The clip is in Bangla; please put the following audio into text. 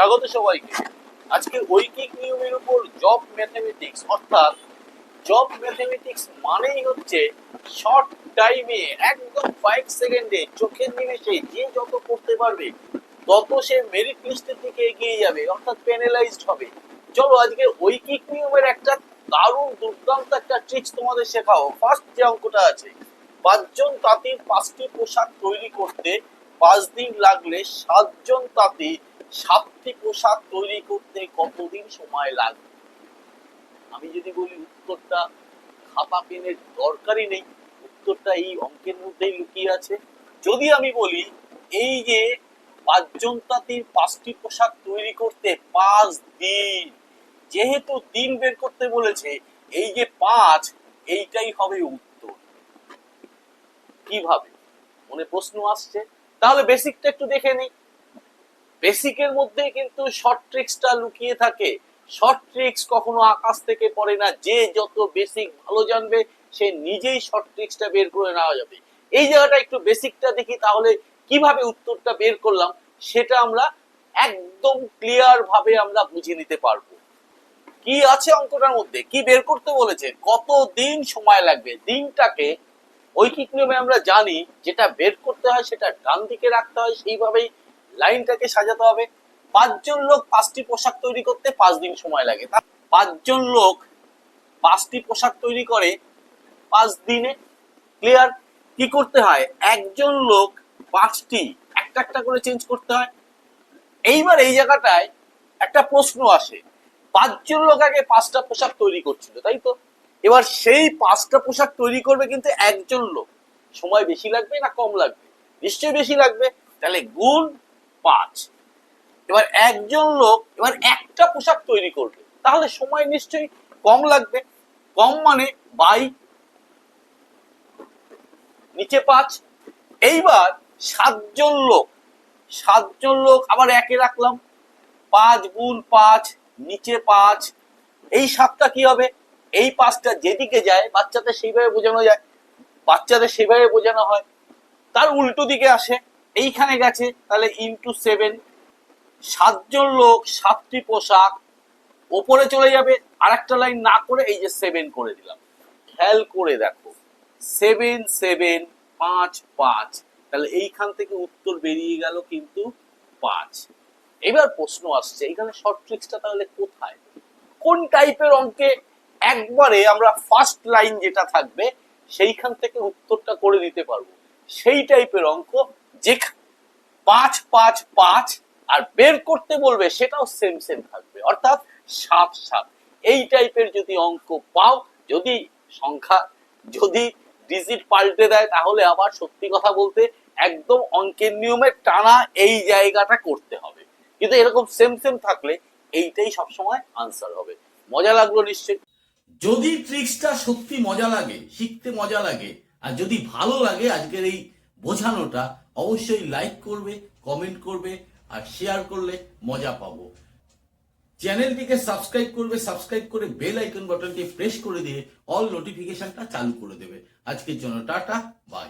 স্বাগত সবাইকে। আজকে ঐকিক নিয়মের উপর জব ম্যাথমেটিক্স অর্থাৎ জব ম্যাথমেটিক্স মানেই হচ্ছে শর্ট টাইমে একদম কয়েক সেকেন্ডে চোখের নিমেষে যে যত করতে পারবে, তত সে মেরিট লিস্টের দিকে এগিয়ে যাবে, অর্থাৎ পেনালাইজড হবে। চলো আজকে ঐকিক নিয়মের একটা দারুণ দুর্দান্ত একটা ট্রিক্স তোমাদের শেখাও। ফার্স্ট যে অঙ্কটা আছে, পাঁচজন তাঁতির পাঁচটি পোশাক তৈরি করতে পাঁচ দিন লাগলে সাতজন তাতে সাতটি পোশাক তৈরি করতে কতদিন সময় লাগবে? আমি যদি বলি উত্তরটা খাতা পেনের দরকারই নেই, উত্তরটা এই অঙ্কের মধ্যেই লুকিয়ে আছে। যদি আমি বলি এই যে পাঁচজন তাঁতির পাঁচটি পোশাক তৈরি করতে পাঁচ দিন, যেহেতু দিন বের করতে বলেছে, এই যে পাঁচ, এইটাই হবে উত্তর। কীভাবে? মনে প্রশ্ন আসছে? তাহলে বেসিকটা একটু দেখে নিই। বেসিকের মধ্যে কিন্তু শর্ট ট্রিক্সটা লুকিয়ে থাকে। শর্ট ট্রিক্স কখনো আকাশ থেকে পড়ে না। যে যত বেসিক ভালো জানবে, সে নিজেই শর্ট ট্রিক্সটা বের করে নেওয়া যাবে। এই জায়গাটা একটু বেসিকটা দেখি তাহলে কীভাবে উত্তরটা বের করলাম, সেটা আমরা একদম ক্লিয়ার ভাবে আমরা বুঝে নিতে পারব। কি আছে অঙ্কটার মধ্যে? কি বের করতে বলেছে? কত দিন সময় লাগবে? দিনটাকে ঐকিক নিয়মে আমরা জানি যেটা বের করতে হয় সেটা ডান দিকে রাখতে হয়, সেইভাবেই লাইনটাকে সাজাতে হবে। পাঁচজন লোক পাঁচটি পোশাক তৈরি করতে পাঁচ দিন সময় লাগে। পাঁচজন লোক পাঁচটি পোশাক তৈরি করে পাঁচ দিনে ক্লিয়ার কি করতে হয়? একজন লোক পাঁচটি, একটা একটা করে চেঞ্জ করতে হয়। এইবার এই জায়গাটায় একটা প্রশ্ন আসে। পাঁচজন লোক আগে পাঁচটা পোশাক তৈরি করছিল, তাই তো? এবার সেই পাঁচটা পোশাক তৈরি করবে কিন্তু একজন লোক। সময় বেশি লাগবে না কম লাগবে? নিশ্চয়ই বেশি লাগবে? তাহলে গুণ পাঁচ। এবার একজন লোক এবার একটা পোশাক তৈরি করবে। তাহলে সময় নিশ্চয়ই কম লাগবে। কম মানে বাই নিচে পাঁচ। এইবার সাতজন লোক। সাতজন লোক আবার একে রাখলাম। পাঁচ গুণ পাঁচ, নিচে পাঁচ। এই সাতটা কি হবে? এই পাঁচটা যেদিকে যায়, বাচ্চাদের সেইভাবে বোঝানো যায়, বাচ্চাদের সেভাবে বোঝানো হয়। তার উল্টো দিকে আসে, এইখানে গেছে, তাহলে ইন্টু সেভেন সাতজন লোক, সাতটি পোশাক, ওপরে চলে যাবে আর একটা লাইন না করে এই যে সেভেন করে দিলাম। খেয়াল করে দেখো সেভেন সেভেন পাঁচ পাঁচ, তাহলে এইখান থেকে উত্তর বেরিয়ে গেল কিন্তু পাঁচ। এবার প্রশ্ন আসছে, এখানে শর্ট ট্রিক্সটা তাহলে কোথায়? কোন টাইপের অঙ্কে একবারে আমরা ফার্স্ট লাইন যেটা থাকবে, সেইখান থেকে উত্তরটা করে দিতে পারব। সেই টাইপের অঙ্ক যে পাঁচ পাঁচ পাঁচ আর বের করতে বলবে সেটাও সেম সেম থাকবে। অর্থাৎ সাত সাত। এই টাইপের যদি অঙ্ক পাও, যদি সংখ্যা, যদি ডিজিট পাল্টে দেয়, তাহলে আবার সত্যি কথা বলতে একদম অঙ্কের নিয়মে টানা এই জায়গাটা করতে হবে। কিন্তু এরকম সেম সেম থাকলে এইটাই সবসময় আনসার হবে। মজা লাগল নিশ্চয়ই। যদি ট্রিক্সটা সত্যি মজা লাগে, শিখতে মজা লাগে, আর যদি ভালো লাগে আজকের এই বোঝানোটা, অবশ্যই লাইক করবে কমেন্ট করবে, আর শেয়ার করলে মজা পাবো। চ্যানেলটিকে সাবস্ক্রাইব করবে সাবস্ক্রাইব করে বেল আইকন বাটনটি প্রেস করে দিয়ে অল নোটিফিকেশনটা চালু করে দেবে। আজকের জন্য টাটা বাই